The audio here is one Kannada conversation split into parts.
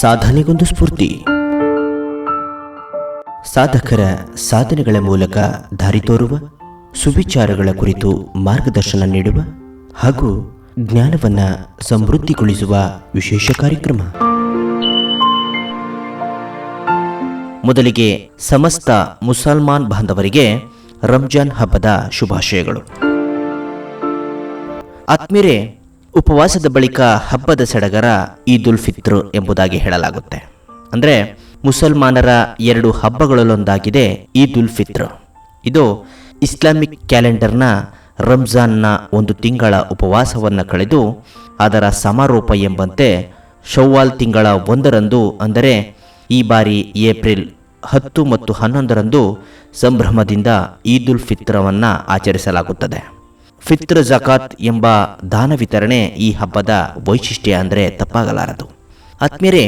ಸಾಧನೆಗೊಂದು ಸ್ಫೂರ್ತಿ. ಸಾಧಕರ ಸಾಧನೆಗಳ ಮೂಲಕ ದಾರಿ ತೋರುವ, ಸುವಿಚಾರಗಳ ಕುರಿತು ಮಾರ್ಗದರ್ಶನ ನೀಡುವ ಹಾಗೂ ಜ್ಞಾನವನ್ನ ಸಮೃದ್ಧಿಗೊಳಿಸುವ ವಿಶೇಷ ಕಾರ್ಯಕ್ರಮ. ಮೊದಲಿಗೆ ಸಮಸ್ತ ಮುಸಲ್ಮಾನ್ ಬಾಂಧವರಿಗೆ ರಂಜಾನ್ ಹಬ್ಬದ ಶುಭಾಶಯಗಳು. ಆತ್ಮೀರೆ ಉಪವಾಸದ ಬಳಿಕ ಹಬ್ಬದ ಸಡಗರ ಈದ್ ಉಲ್ ಫಿತ್ರ್ ಎಂಬುದಾಗಿ ಹೇಳಲಾಗುತ್ತೆ. ಅಂದರೆ ಮುಸಲ್ಮಾನರ ಎರಡು ಹಬ್ಬಗಳಲ್ಲೊಂದಾಗಿದೆ ಈದ್ ಉಲ್ ಫಿತ್ರ್. ಇದು ಇಸ್ಲಾಮಿಕ್ ಕ್ಯಾಲೆಂಡರ್ನ ರಂಜಾನ್ನ ಒಂದು ತಿಂಗಳ ಉಪವಾಸವನ್ನು ಕಳೆದು ಅದರ ಸಮಾರೋಪ ಎಂಬಂತೆ ಶೌವಾಲ್ ತಿಂಗಳ ಒಂದರಂದು ಅಂದರೆ ಈ ಬಾರಿ ಏಪ್ರಿಲ್ ಹತ್ತು ಮತ್ತು ಹನ್ನೊಂದರಂದು ಸಂಭ್ರಮದಿಂದ ಈದ್ ಉಲ್ ಫಿತ್ರವನ್ನು ಆಚರಿಸಲಾಗುತ್ತದೆ. ಫಿತ್ರ್ ಜಕಾತ್ ಎಂಬ ದಾನ ವಿತರಣೆ ಈ ಹಬ್ಬದ ವೈಶಿಷ್ಟ್ಯ ಅಂದರೆ ತಪ್ಪಾಗಲಾರದು. ಆತ್ಮೀಯರೇ,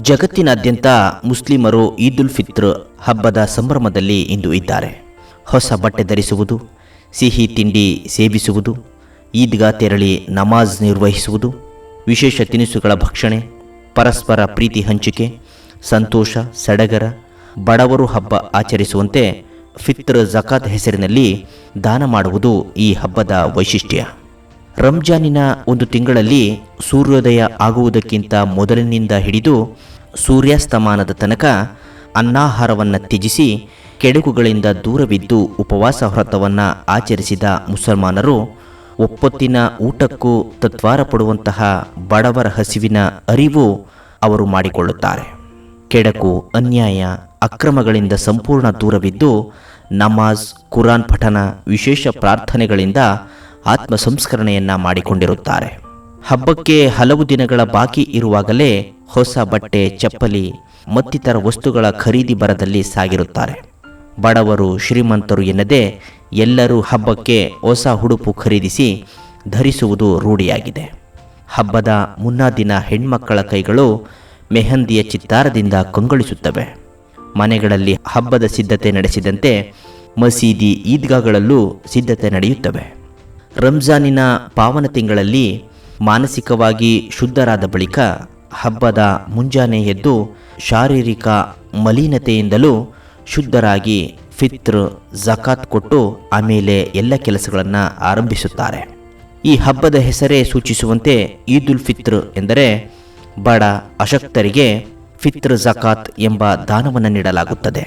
ಜಗತ್ತಿನಾದ್ಯಂತ ಮುಸ್ಲಿಮರು ಈದ್ ಉಲ್ ಫಿತ್ರ್ ಹಬ್ಬದ ಸಂಭ್ರಮದಲ್ಲಿ ಇಂದು ಇದ್ದಾರೆ. ಹೊಸ ಬಟ್ಟೆ ಧರಿಸುವುದು, ಸಿಹಿ ತಿಂಡಿ ಸೇವಿಸುವುದು, ಈದ್ಗಾ ತೆರಳಿ ನಮಾಜ್ ನಿರ್ವಹಿಸುವುದು, ವಿಶೇಷ ತಿನಿಸುಗಳ ಭಕ್ಷಣೆ, ಪರಸ್ಪರ ಪ್ರೀತಿ ಹಂಚಿಕೆ, ಸಂತೋಷ, ಸಡಗರ, ಬಡವರು ಹಬ್ಬ ಆಚರಿಸುವಂತೆ ಫಿತ್ರ್ ಜಕಾತ್ ಹೆಸರಿನಲ್ಲಿ ದಾನ ಮಾಡುವುದು ಈ ಹಬ್ಬದ ವೈಶಿಷ್ಟ್ಯ. ರಂಜಾನಿನ ಒಂದು ತಿಂಗಳಲ್ಲಿ ಸೂರ್ಯೋದಯ ಆಗುವುದಕ್ಕಿಂತ ಮೊದಲಿನಿಂದ ಹಿಡಿದು ಸೂರ್ಯಾಸ್ತಮಾನದ ತನಕ ಅನ್ನಾಹಾರವನ್ನು ತ್ಯಜಿಸಿ ಕೆಡುಕುಗಳಿಂದ ದೂರವಿದ್ದು ಉಪವಾಸ ವ್ರತವನ್ನು ಆಚರಿಸಿದ ಮುಸಲ್ಮಾನರು ಒಪ್ಪೊತ್ತಿನ ಊಟಕ್ಕೂ ತತ್ವಾರ ಪಡುವಂತಹ ಬಡವರ ಹಸಿವಿನ ಅರಿವು ಅವರು ಮಾಡಿಕೊಳ್ಳುತ್ತಾರೆ. ಕೆಡಕು ಅನ್ಯಾಯ ಅಕ್ರಮಗಳಿಂದ ಸಂಪೂರ್ಣ ದೂರವಿದ್ದು, ನಮಾಜ್, ಕುರಾನ್ ಪಠನ ವಿಶೇಷ ಪ್ರಾರ್ಥನೆಗಳಿಂದ ಆತ್ಮ ಸಂಸ್ಕರಣೆಯನ್ನು ಮಾಡಿಕೊಂಡಿರುತ್ತಾರೆ. ಹಬ್ಬಕ್ಕೆ ಹಲವು ದಿನಗಳ ಬಾಕಿ ಇರುವಾಗಲೇ ಹೊಸ ಬಟ್ಟೆ, ಚಪ್ಪಲಿ, ಮತ್ತಿತರ ವಸ್ತುಗಳ ಖರೀದಿ ಬರದಲ್ಲಿ ಸಾಗಿರುತ್ತಾರೆ. ಬಡವರು, ಶ್ರೀಮಂತರು ಎನ್ನದೇ ಎಲ್ಲರೂ ಹಬ್ಬಕ್ಕೆ ಹೊಸ ಉಡುಪು ಖರೀದಿಸಿ ಧರಿಸುವುದು ರೂಢಿಯಾಗಿದೆ. ಹಬ್ಬದ ಮುನ್ನಾ ದಿನ ಹೆಣ್ಮಕ್ಕಳ ಕೈಗಳು ಮೆಹಂದಿಯ ಚಿತ್ತಾರದಿಂದ ಕಂಗೊಳಿಸುತ್ತವೆ. ಮನೆಗಳಲ್ಲಿ ಹಬ್ಬದ ಸಿದ್ಧತೆ ನಡೆಸಿದಂತೆ ಮಸೀದಿ ಈದ್ಗಾಗಳಲ್ಲೂ ಸಿದ್ಧತೆ ನಡೆಯುತ್ತವೆ. ರಂಜಾನಿನ ಪಾವನ ತಿಂಗಳಲ್ಲಿ ಮಾನಸಿಕವಾಗಿ ಶುದ್ಧರಾದ ಬಳಿಕ ಹಬ್ಬದ ಮುಂಜಾನೆ ಎದ್ದು ಶಾರೀರಿಕ ಮಲಿನತೆಯಿಂದಲೂ ಶುದ್ಧರಾಗಿ ಫಿತ್ರ್, ಜಕಾತ್ ಕೊಟ್ಟು ಆಮೇಲೆ ಎಲ್ಲ ಕೆಲಸಗಳನ್ನು ಆರಂಭಿಸುತ್ತಾರೆ. ಈ ಹಬ್ಬದ ಹೆಸರೇ ಸೂಚಿಸುವಂತೆ ಈದ್ ಉಲ್ ಫಿತ್ರ್ ಎಂದರೆ ಬಡ, ಅಶಕ್ತರಿಗೆ ಫಿತ್ರ್ ಜಕಾತ್ ಎಂಬ ದಾನವನ್ನು ನೀಡಲಾಗುತ್ತದೆ.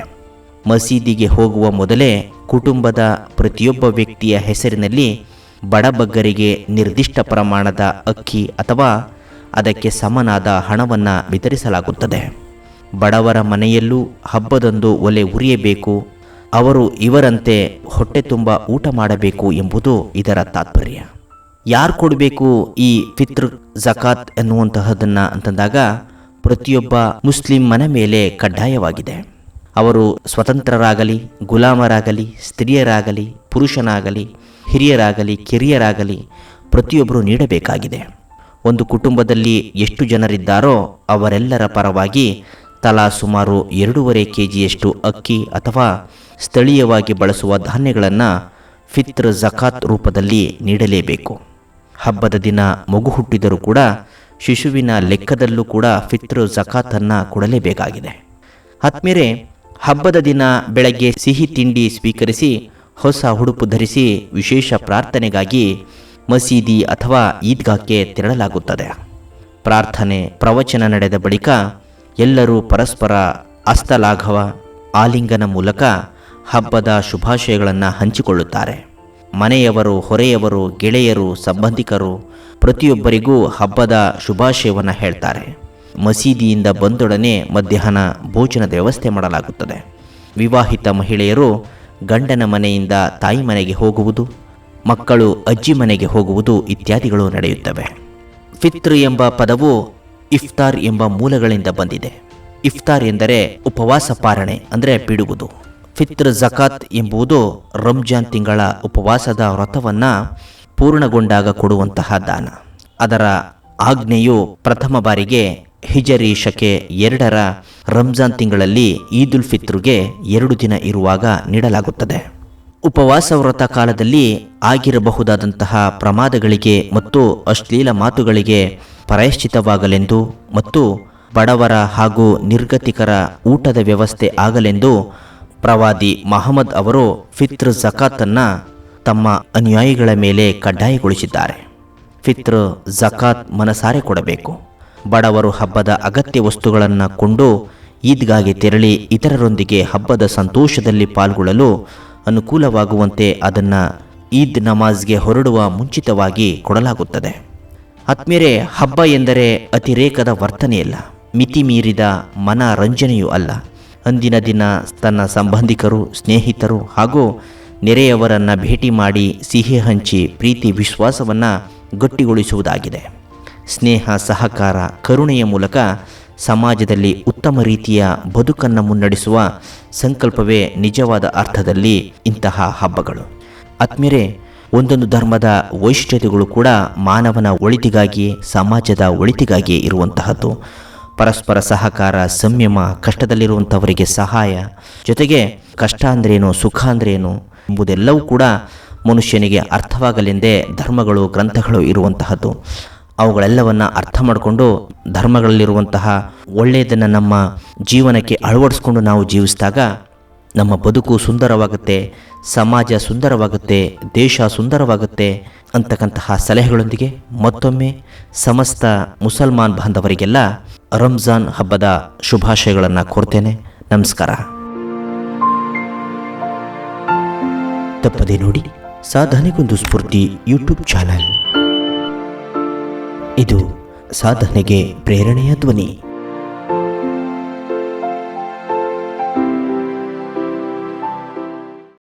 ಮಸೀದಿಗೆ ಹೋಗುವ ಮೊದಲೇ ಕುಟುಂಬದ ಪ್ರತಿಯೊಬ್ಬ ವ್ಯಕ್ತಿಯ ಹೆಸರಿನಲ್ಲಿ ಬಡಬಗ್ಗರಿಗೆ ನಿರ್ದಿಷ್ಟ ಪ್ರಮಾಣದ ಅಕ್ಕಿ ಅಥವಾ ಅದಕ್ಕೆ ಸಮನಾದ ಹಣವನ್ನು ವಿತರಿಸಲಾಗುತ್ತದೆ. ಬಡವರ ಮನೆಯಲ್ಲೂ ಹಬ್ಬದಂದು ಒಲೆ ಉರಿಯಬೇಕು. ಅವರು ಇವರಂತೆ ಹೊಟ್ಟೆ ತುಂಬ ಊಟ ಮಾಡಬೇಕು ಎಂಬುದು ಇದರ ತಾತ್ಪರ್ಯ. ಯಾರು ಕೊಡಬೇಕು ಈ ಫಿತ್ರ್ ಜಕಾತ್ ಎನ್ನುವಂತಹದನ್ನು ಅಂತಂದಾಗ ಪ್ರತಿಯೊಬ್ಬ ಮುಸ್ಲಿಂ ಮನ ಮೇಲೆ ಕಡ್ಡಾಯವಾಗಿದೆ. ಅವರು ಸ್ವತಂತ್ರರಾಗಲಿ, ಗುಲಾಮರಾಗಲಿ, ಸ್ತ್ರೀಯರಾಗಲಿ, ಪುರುಷನಾಗಲಿ, ಹಿರಿಯರಾಗಲಿ, ಕಿರಿಯರಾಗಲಿ ಪ್ರತಿಯೊಬ್ಬರು ನೀಡಬೇಕಾಗಿದೆ. ಒಂದು ಕುಟುಂಬದಲ್ಲಿ ಎಷ್ಟು ಜನರಿದ್ದಾರೋ ಅವರೆಲ್ಲರ ಪರವಾಗಿ ತಲಾ ಸುಮಾರು ಎರಡೂವರೆ ಕೆ ಜಿಯಷ್ಟು ಅಕ್ಕಿ ಅಥವಾ ಸ್ಥಳೀಯವಾಗಿ ಬಳಸುವ ಧಾನ್ಯಗಳನ್ನು ಫಿತ್ರ್ ಜಕಾತ್ ರೂಪದಲ್ಲಿ ನೀಡಲೇಬೇಕು. ಹಬ್ಬದ ದಿನ ಮಗು ಹುಟ್ಟಿದರೂ ಕೂಡ ಶಿಶುವಿನ ಲೆಕ್ಕದಲ್ಲೂ ಕೂಡ ಫಿತ್ರು ಜಕಾತನ್ನು ಕೊಡಲೇಬೇಕಾಗಿದೆ. ಆತ್ಮೀಯರೇ ಹಬ್ಬದ ದಿನ ಬೆಳಗ್ಗೆ ಸಿಹಿ ತಿಂಡಿ ಸ್ವೀಕರಿಸಿ, ಹೊಸ ಉಡುಪು ಧರಿಸಿ ವಿಶೇಷ ಪ್ರಾರ್ಥನೆಗಾಗಿ ಮಸೀದಿ ಅಥವಾ ಈದ್ಗಾಕ್ಕೆ ತೆರಳಲಾಗುತ್ತದೆ. ಪ್ರಾರ್ಥನೆ, ಪ್ರವಚನ ನಡೆದ ಬಳಿಕ ಎಲ್ಲರೂ ಪರಸ್ಪರ ಅಸ್ತಲಾಘವ, ಆಲಿಂಗನ ಮೂಲಕ ಹಬ್ಬದ ಶುಭಾಶಯಗಳನ್ನು ಹಂಚಿಕೊಳ್ಳುತ್ತಾರೆ. ಮನೆಯವರು, ಹೊರೆಯವರು, ಗೆಳೆಯರು, ಸಂಬಂಧಿಕರು ಪ್ರತಿಯೊಬ್ಬರಿಗೂ ಹಬ್ಬದ ಶುಭಾಶಯವನ್ನು ಹೇಳ್ತಾರೆ. ಮಸೀದಿಯಿಂದ ಬಂದೊಡನೆ ಮಧ್ಯಾಹ್ನ ಭೋಜನದ ವ್ಯವಸ್ಥೆ ಮಾಡಲಾಗುತ್ತದೆ. ವಿವಾಹಿತ ಮಹಿಳೆಯರು ಗಂಡನ ಮನೆಯಿಂದ ತಾಯಿ ಮನೆಗೆ ಹೋಗುವುದು, ಮಕ್ಕಳು ಅಜ್ಜಿ ಮನೆಗೆ ಹೋಗುವುದು ಇತ್ಯಾದಿಗಳು ನಡೆಯುತ್ತವೆ. ಫಿತ್ರ್ ಎಂಬ ಪದವು ಇಫ್ತಾರ್ ಎಂಬ ಮೂಲಗಳಿಂದ ಬಂದಿದೆ. ಇಫ್ತಾರ್ ಎಂದರೆ ಉಪವಾಸ ಪಾರಣೆ ಅಂದರೆ ಬಿಡುವುದು. ಫಿತ್ರ್ ಜಕಾತ್ ಎಂಬುದು ರಂಜಾನ್ ತಿಂಗಳ ಉಪವಾಸದ ವ್ರತವನ್ನು ಪೂರ್ಣಗೊಂಡಾಗ ಕೊಡುವಂತಹ ದಾನ. ಅದರ ಆಜ್ಞೆಯು ಪ್ರಥಮ ಬಾರಿಗೆ ಹಿಜರಿ ಶಕೆ ಎರಡರ ರಂಜಾನ್ ತಿಂಗಳಲ್ಲಿ ಈದ್ ಉಲ್ ಫಿತ್ರುಗೆ ಎರಡು ದಿನ ಇರುವಾಗ ನೀಡಲಾಗುತ್ತದೆ. ಉಪವಾಸ ವ್ರತ ಕಾಲದಲ್ಲಿ ಆಗಿರಬಹುದಾದಂತಹ ಪ್ರಮಾದಗಳಿಗೆ ಮತ್ತು ಅಶ್ಲೀಲ ಮಾತುಗಳಿಗೆ ಪ್ರಾಯಶ್ಚಿತವಾಗಲೆಂದು ಮತ್ತು ಬಡವರ ಹಾಗೂ ನಿರ್ಗತಿಕರ ಊಟದ ವ್ಯವಸ್ಥೆ ಆಗಲೆಂದು ಪ್ರವಾದಿ ಮಹಮ್ಮದ್ ಅವರು ಫಿತ್ರ್ ಜಕಾತನ್ನು ತಮ್ಮ ಅನುಯಾಯಿಗಳ ಮೇಲೆ ಕಡ್ಡಾಯಗೊಳಿಸಿದ್ದಾರೆ. ಫಿತ್ರ ಜಕಾತ್ ಮನಸಾರೆ ಕೊಡಬೇಕು. ಬಡವರು ಹಬ್ಬದ ಅಗತ್ಯ ವಸ್ತುಗಳನ್ನು ಕೊಂಡು ಈದ್ಗಾಗೆ ತೆರಳಿ ಇತರರೊಂದಿಗೆ ಹಬ್ಬದ ಸಂತೋಷದಲ್ಲಿ ಪಾಲ್ಗೊಳ್ಳಲು ಅನುಕೂಲವಾಗುವಂತೆ ಅದನ್ನು ಈದ್ ನಮಾಜ್ಗೆ ಹೊರಡುವ ಮುಂಚಿತವಾಗಿ ಕೊಡಲಾಗುತ್ತದೆ. ಆತ್ಮೀರೆ ಹಬ್ಬ ಎಂದರೆ ಅತಿರೇಕದ ವರ್ತನೆಯಲ್ಲ ಮಿತಿ ಮೀರಿದ ಮನರಂಜನೆಯೂ ಅಲ್ಲ. ಅಂದಿನ ದಿನ ತನ್ನ ಸಂಬಂಧಿಕರು, ಸ್ನೇಹಿತರು ಹಾಗೂ ನೆರೆಯವರನ್ನು ಭೇಟಿ ಮಾಡಿ ಸಿಹಿ ಹಂಚಿ ಪ್ರೀತಿ ವಿಶ್ವಾಸವನ್ನು ಗಟ್ಟಿಗೊಳಿಸುವುದಾಗಿದೆ. ಸ್ನೇಹ, ಸಹಕಾರ, ಕರುಣೆಯ ಮೂಲಕ ಸಮಾಜದಲ್ಲಿ ಉತ್ತಮ ರೀತಿಯ ಬದುಕನ್ನು ಮುನ್ನಡೆಸುವ ಸಂಕಲ್ಪವೇ ನಿಜವಾದ ಅರ್ಥದಲ್ಲಿ ಇಂತಹ ಹಬ್ಬಗಳು. ಆತ್ಮೀರೆ ಒಂದೊಂದು ಧರ್ಮದ ವೈಶಿಷ್ಟ್ಯತೆಗಳು ಕೂಡ ಮಾನವನ ಒಳಿತಿಗಾಗಿ, ಸಮಾಜದ ಒಳಿತಿಗಾಗಿ ಇರುವಂತಹದ್ದು. ಪರಸ್ಪರ ಸಹಕಾರ, ಸಂಯಮ ಕಷ್ಟದಲ್ಲಿರುವಂಥವರಿಗೆ ಸಹಾಯ. ಜೊತೆಗೆ ಕಷ್ಟ ಅಂದ್ರೇನು, ಸುಖ ಅಂದ್ರೇನು ಎಂಬುದೆಲ್ಲವೂ ಕೂಡ ಮನುಷ್ಯನಿಗೆ ಅರ್ಥವಾಗಲೆಂದೇ ಧರ್ಮಗಳು, ಗ್ರಂಥಗಳು ಇರುವಂತಹದ್ದು. ಅವುಗಳೆಲ್ಲವನ್ನು ಅರ್ಥ ಮಾಡಿಕೊಂಡು ಧರ್ಮಗಳಲ್ಲಿರುವಂತಹ ಒಳ್ಳೆಯದನ್ನು ನಮ್ಮ ಜೀವನಕ್ಕೆ ಅಳವಡಿಸ್ಕೊಂಡು ನಾವು ಜೀವಿಸಿದಾಗ ನಮ್ಮ ಬದುಕು ಸುಂದರವಾಗುತ್ತೆ, ಸಮಾಜ ಸುಂದರವಾಗುತ್ತೆ, ದೇಶ ಸುಂದರವಾಗುತ್ತೆ ಅಂತಕ್ಕಂತಹ ಸಲಹೆಗಳೊಂದಿಗೆ ಮತ್ತೊಮ್ಮೆ ಸಮಸ್ತ ಮುಸಲ್ಮಾನ್ ಬಾಂಧವರಿಗೆಲ್ಲ ರಂಜಾನ್ ಹಬ್ಬದ ಶುಭಾಶಯಗಳನ್ನು ಕೋರ್ತೇನೆ. ನಮಸ್ಕಾರ. ತಪ್ಪದೆ ನೋಡಿ ಸಾಧನೆಗೊಂದು ಸ್ಫೂರ್ತಿ ಯೂಟ್ಯೂಬ್ ಚಾನಲ್. ಇದು ಸಾಧನೆಗೆ ಪ್ರೇರಣೆಯ ಧ್ವನಿ.